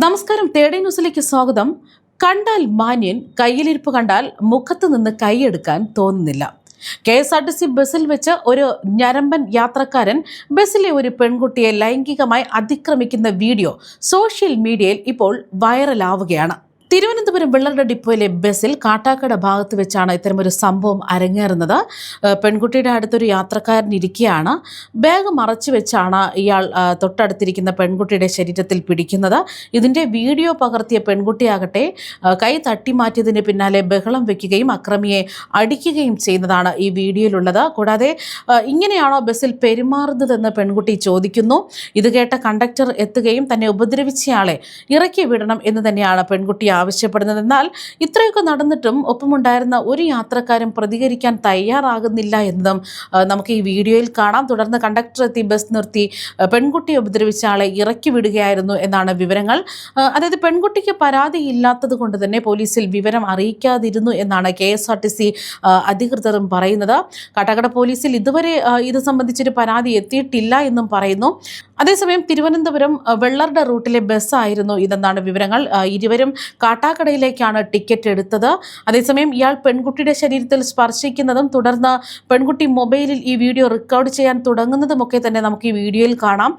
നമസ്കാരം തേടേ ന്യൂസിലേക്ക് സ്വാഗതം. കണ്ടാൽ മാന്യൻ കയ്യിലിരിപ്പ് കണ്ടാൽ മുഖത്ത് നിന്ന് കൈയെടുക്കാൻ തോന്നുന്നില്ല. K S R T C ബസ്സിൽ വെച്ച് ഒരു ഞരമ്പൻ യാത്രക്കാരൻ ബസ്സിലെ ഒരു പെൺകുട്ടിയെ ലൈംഗികമായി അതിക്രമിക്കുന്ന വീഡിയോ സോഷ്യൽ മീഡിയയിൽ ഇപ്പോൾ വൈറലാവുകയാണ്. തിരുവനന്തപുരം വെള്ളറുടെ ഡിപ്പോയിലെ ബസ്സിൽ കാട്ടാക്കട ഭാഗത്ത് വെച്ചാണ് ഇത്തരമൊരു സംഭവം അരങ്ങേറുന്നത്. പെൺകുട്ടിയുടെ അടുത്തൊരു യാത്രക്കാരൻ ഇരിക്കുകയാണ് ബാഗ് മറച്ചു വെച്ചാണ് ഇയാൾ തൊട്ടടുത്തിരിക്കുന്ന പെൺകുട്ടിയുടെ ശരീരത്തിൽ പിടിക്കുന്നത്. ഇതിന്റെ വീഡിയോ പകർത്തിയ പെൺകുട്ടിയാകട്ടെ കൈ കൈ തട്ടിമാറ്റിയതിന് പിന്നാലെ ബഹളം വെക്കുകയും അക്രമിയെ അടിക്കുകയും ചെയ്യുന്നതാണ് ഈ വീഡിയോയിലുള്ളത്. കൂടാതെ ഇങ്ങനെയാണോ ബസ്സിൽ പെരുമാറുന്നതെന്ന് പെൺകുട്ടി ചോദിക്കുന്നു. ഇത് കേട്ട കണ്ടക്ടർ എത്തുകയും തന്നെ ഉപദ്രവിച്ചയാളെ ഇറക്കി വിടണം എന്ന് തന്നെയാണ് പെൺകുട്ടി ആവശ്യപ്പെടുന്നത് എന്നാൽ ഇത്രയൊക്കെ നടന്നിട്ടും ഒപ്പമുണ്ടായിരുന്ന ഒരു യാത്രക്കാരും പ്രതികരിക്കാൻ തയ്യാറാകുന്നില്ല എന്നതും നമുക്ക് ഈ വീഡിയോയിൽ കാണാം. തുടർന്ന് കണ്ടക്ടർ എത്തി ബസ് നിർത്തി പെൺകുട്ടിയെ ഉപദ്രവിച്ച ആളെ ഇറക്കി വിടുകയായിരുന്നു എന്നാണ് വിവരങ്ങൾ. അതായത് പെൺകുട്ടിക്ക് പരാതി ഇല്ലാത്തത് കൊണ്ട് തന്നെ പോലീസിൽ വിവരം അറിയിക്കാതിരുന്നു എന്നാണ് K S R T C അധികൃതരും പറയുന്നത്. കാട്ടാക്കട പോലീസിൽ ഇതുവരെ ഇത് സംബന്ധിച്ചൊരു പരാതി എത്തിയിട്ടില്ല എന്നും പറയുന്നു. അതേസമയം തിരുവനന്തപുരം വെള്ളറുടെ റൂട്ടിലെ ബസ്സായിരുന്നു ഇതെന്നാണ് വിവരങ്ങൾ. ഇരുവരും കാട്ടാക്കടയിലേക്കാണ് ടിക്കറ്റ് എടുത്തത്. അതേസമയം ഇയാൾ പെൺകുട്ടിയുടെ ശരീരത്തിൽ സ്പർശിക്കുന്നതും തുടർന്ന് പെൺകുട്ടി മൊബൈലിൽ ഈ വീഡിയോ റെക്കോർഡ് ചെയ്യാൻ തുടങ്ങുന്നതുമൊക്കെ തന്നെ നമുക്ക് ഈ വീഡിയോയിൽ കാണാം.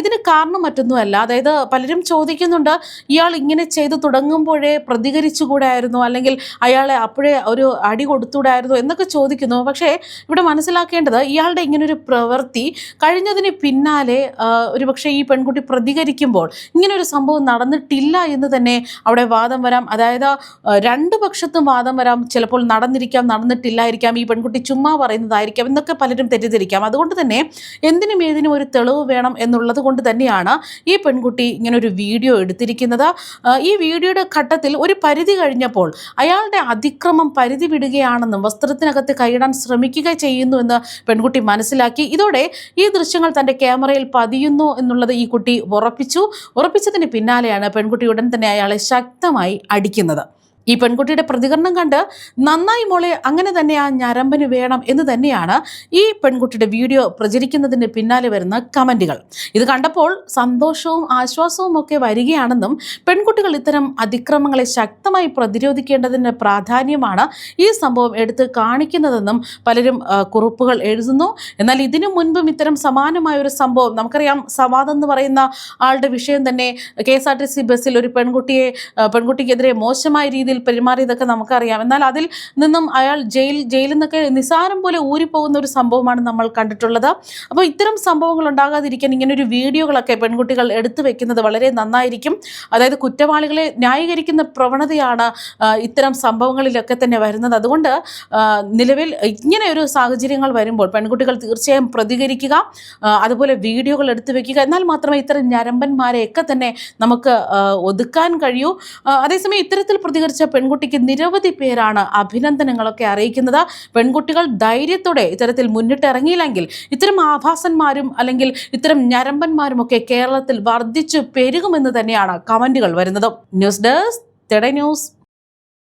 ഇതിന് കാരണം മറ്റൊന്നുമല്ല. അതായത് പലരും ചോദിക്കുന്നുണ്ട് ഇയാൾ ഇങ്ങനെ ചെയ്തു തുടങ്ങുമ്പോഴേ പ്രതികരിച്ചുകൂടായിരുന്നു? അല്ലെങ്കിൽ അയാളെ അപ്പോഴേ ഒരു അടി കൊടുത്തുകൂടായിരുന്നു? എന്നൊക്കെ ചോദിക്കുന്നു. പക്ഷേ ഇവിടെ മനസ്സിലാക്കേണ്ടത് ഇയാളുടെ ഇങ്ങനൊരു പ്രവൃത്തി കഴിഞ്ഞതിന് പിന്നാലെ ഒരു ഒരുപക്ഷെ ഈ പെൺകുട്ടി പ്രതികരിക്കുമ്പോൾ ഇങ്ങനൊരു സംഭവം നടന്നിട്ടില്ല എന്ന് തന്നെ അവിടെ വാദം വരാം. അതായത് രണ്ടു പക്ഷത്തും വാദം വരാം. ചിലപ്പോൾ നടന്നിരിക്കാം നടന്നിട്ടില്ലായിരിക്കാം. ഈ പെൺകുട്ടി ചുമ്മാ പറയുന്നതായിരിക്കാം എന്നൊക്കെ പലരും തെറ്റിദ്ധരിക്കാം. അതുകൊണ്ട് തന്നെ എന്തിനും ഏതിനും ഒരു തെളിവ് വേണം എന്നുള്ളത് കൊണ്ട് തന്നെയാണ് ഈ പെൺകുട്ടി ഇങ്ങനെ ഒരു വീഡിയോ എടുത്തിരിക്കുന്നത്. ഈ വീഡിയോയുടെ ഘട്ടത്തിൽ ഒരു പരിധി കഴിഞ്ഞപ്പോൾ അയാളുടെ അതിക്രമം പരിധി വിടുകയാണെന്നും വസ്ത്രത്തിനകത്ത് കൈയിടാൻ ശ്രമിക്കുക ചെയ്യുന്നു എന്ന് പെൺകുട്ടി മനസ്സിലാക്കി. ഇതോടെ ഈ ദൃശ്യങ്ങൾ തന്റെ ക്യാമറയിൽ പതിയുന്നു എന്നുള്ളത് ഈ കുട്ടി ഉറപ്പിച്ചു. ഉറപ്പിച്ചതിന് പിന്നാലെയാണ് പെൺകുട്ടി ഉടൻ തന്നെ അയാളെ ശക്തമായി അടിക്കുന്നത്. ഈ പെൺകുട്ടിയുടെ പ്രതികരണം കണ്ട് നന്നായി മോളെ അങ്ങനെ തന്നെ ആ ഞരമ്പന് വേണം എന്ന് തന്നെയാണ് ഈ പെൺകുട്ടിയുടെ വീഡിയോ പ്രചരിക്കുന്നതിന് പിന്നാലെ വരുന്ന കമന്റുകൾ ഇത് കണ്ടപ്പോൾ സന്തോഷവും ആശ്വാസവും ഒക്കെ വരികയാണെന്നും പെൺകുട്ടികൾ ഇത്തരം അതിക്രമങ്ങളെ ശക്തമായി പ്രതിരോധിക്കേണ്ടതിന്റെ പ്രാധാന്യമാണ് ഈ സംഭവം എടുത്ത് കാണിക്കുന്നതെന്നും പലരും കുറിപ്പുകൾ എഴുതുന്നു. എന്നാൽ ഇതിനു മുൻപും ഇത്തരം സമാനമായ ഒരു സംഭവം നമുക്കറിയാം സവാദ് എന്ന് പറയുന്ന ആളുടെ വിഷയം തന്നെ K S R T C ബസ്സിൽ ഒരു പെൺകുട്ടിയെ പെൺകുട്ടിക്കെതിരെ മോശമായ രീതിയിൽ പെരുമാറിയതൊക്കെ നമുക്കറിയാം. എന്നാൽ അതിൽ നിന്നും അയാൾ ജയിൽ ജയിലിൽ നിന്നൊക്കെ നിസാരം പോലെ ഊരിപ്പോകുന്ന ഒരു സംഭവമാണ് നമ്മൾ കണ്ടിട്ടുള്ളത്. അപ്പോൾ ഇത്തരം സംഭവങ്ങൾ ഉണ്ടാകാതിരിക്കാൻ ഇങ്ങനൊരു വീഡിയോകളൊക്കെ പെൺകുട്ടികൾ എടുത്തു വെക്കുന്നത് വളരെ നന്നായിരിക്കും. അതായത് കുറ്റവാളികളെ ന്യായീകരിക്കുന്ന പ്രവണതയാണ് ഇത്തരം സംഭവങ്ങളിലൊക്കെ തന്നെ വരുന്നത്. അതുകൊണ്ട് നിലവിൽ ഇങ്ങനെ ഒരു സാഹചര്യങ്ങൾ വരുമ്പോൾ പെൺകുട്ടികൾ തീർച്ചയായും പ്രതികരിക്കുക അതുപോലെ വീഡിയോകൾ എടുത്തു വെക്കുക. എന്നാൽ മാത്രമേ ഇത്തരം ഞരമ്പന്മാരെയൊക്കെ തന്നെ നമുക്ക് ഒതുക്കാൻ കഴിയൂ. അതേസമയം ഇത്തരത്തിൽ പ്രതികരിച്ച പെൺകുട്ടിക്ക് നിരവധി പേരാണ് അഭിനന്ദനങ്ങളൊക്കെ അറിയിക്കുന്നത്. പെൺകുട്ടികൾ ധൈര്യത്തോടെ ഇത്തരത്തിൽ മുന്നിട്ടിറങ്ങിയില്ലെങ്കിൽ ഇത്തരം ആഭാസന്മാരും അല്ലെങ്കിൽ ഇത്തരം ഞരമ്പന്മാരും ഒക്കെ കേരളത്തിൽ വർദ്ധിച്ചു പെരുകുമെന്ന് തന്നെയാണ് കമന്റുകൾ വരുന്നത്. ന്യൂസ് ഡെസ്ക് തെട ന്യൂസ്.